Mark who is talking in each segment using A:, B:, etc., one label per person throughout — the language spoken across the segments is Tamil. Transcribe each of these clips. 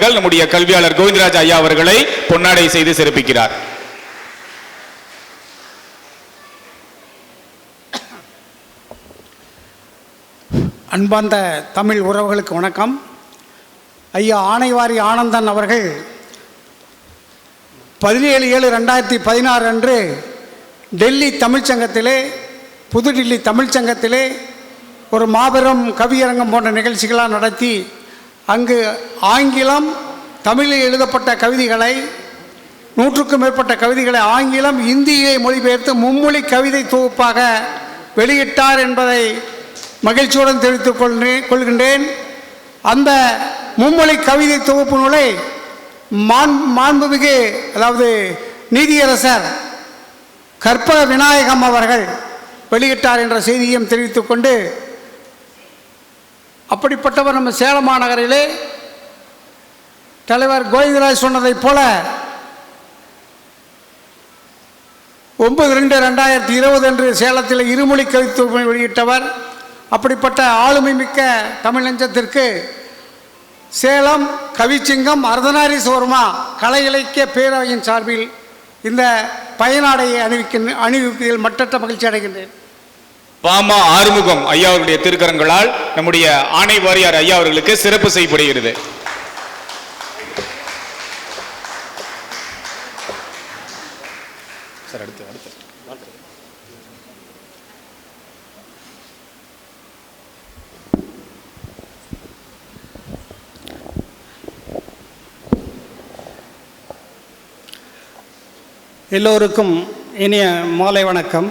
A: அவர்கள் நம்முடைய கல்வியாளர் கோவிந்தராஜ் ஐயா அவர்களை பொன்னாடை செய்து சிறப்பிக்கிறார்.
B: அன்பார்ந்த தமிழ் உறவுகளுக்கு வணக்கம். ஐயா ஆணைவாரி ஆனந்தன் அவர்கள் பதினேழு ஏழு ரெண்டாயிரத்தி பதினாறு அன்று டெல்லி தமிழ்ச்சங்கத்திலே புதுடில்லி தமிழ்ச்சங்கத்திலே ஒரு மாபெரும் கவியரங்கம் போன்ற நிகழ்ச்சிகளாக நடத்தி அங்கு ஆங்கிலம் தமிழில் எழுதப்பட்ட கவிதைகளை நூற்றுக்கும் மேற்பட்ட கவிதைகளை ஆங்கிலம் இந்தியை மொழிபெயர்த்து மும்மொழி கவிதை தொகுப்பாக வெளியிட்டார் என்பதை மகிழ்ச்சியுடன் தெரிவித்துக் கொள்கிறேன் கொள்கின்றேன். அந்த மும்மொழி கவிதை தொகுப்பு நூலை மாண் மாண்புமிகு அதாவது நீதியரசர் கற்பக விநாயகம் அவர்கள் வெளியிட்டார் என்ற செய்தியையும் தெரிவித்துக் கொண்டு அப்படிப்பட்டவர் நம்ம சேலம் மாநகரிலே தலைவர் கோவிந்தராஜ் சொன்னதைப் போல ஒன்பது ரெண்டு ரெண்டாயிரத்தி இருபது அன்று சேலத்தில் இருமொழி கவித்துவமை வெளியிட்டவர். அப்படிப்பட்ட ஆளுமை மிக்க தமிழ் நெஞ்சத்திற்கு சேலம் கவிச்சிங்கம் அர்த்தநாரீஸ்வரமா கலை இலக்கிய பேரவையின் சார்பில் இந்த பயனாடையை அணிவிக்க அணிவிப்பதில் மட்டற்ற மகிழ்ச்சி அடைகின்றேன்.
A: பாமா ஆறுமுகம் ஐயா அவருடைய திருக்கரங்களால் நம்முடைய ஆணை வாரியார் ஐயா அவர்களுக்கு சிறப்பு செய்யப்படுகிறது. சார் அடுத்து அடுத்து.
B: எல்லோருக்கும் இனிய மாலை வணக்கம்.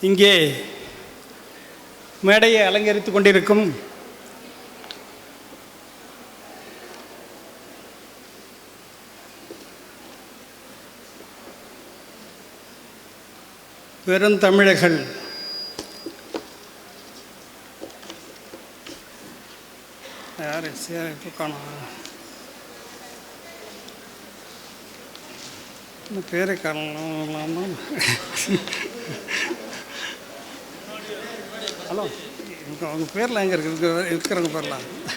B: இங்கே மேடையை அலங்கரித்துக் கொண்டிருக்கும் பெருந்தமிழர்கள் யார்? சரி இப்போ காணோம். இந்த பேரை காரணம் ஹலோ உங்கள் பேர்லாம் எங்கே இருக்கு இருக்கிறவங்க பேர்லாம்.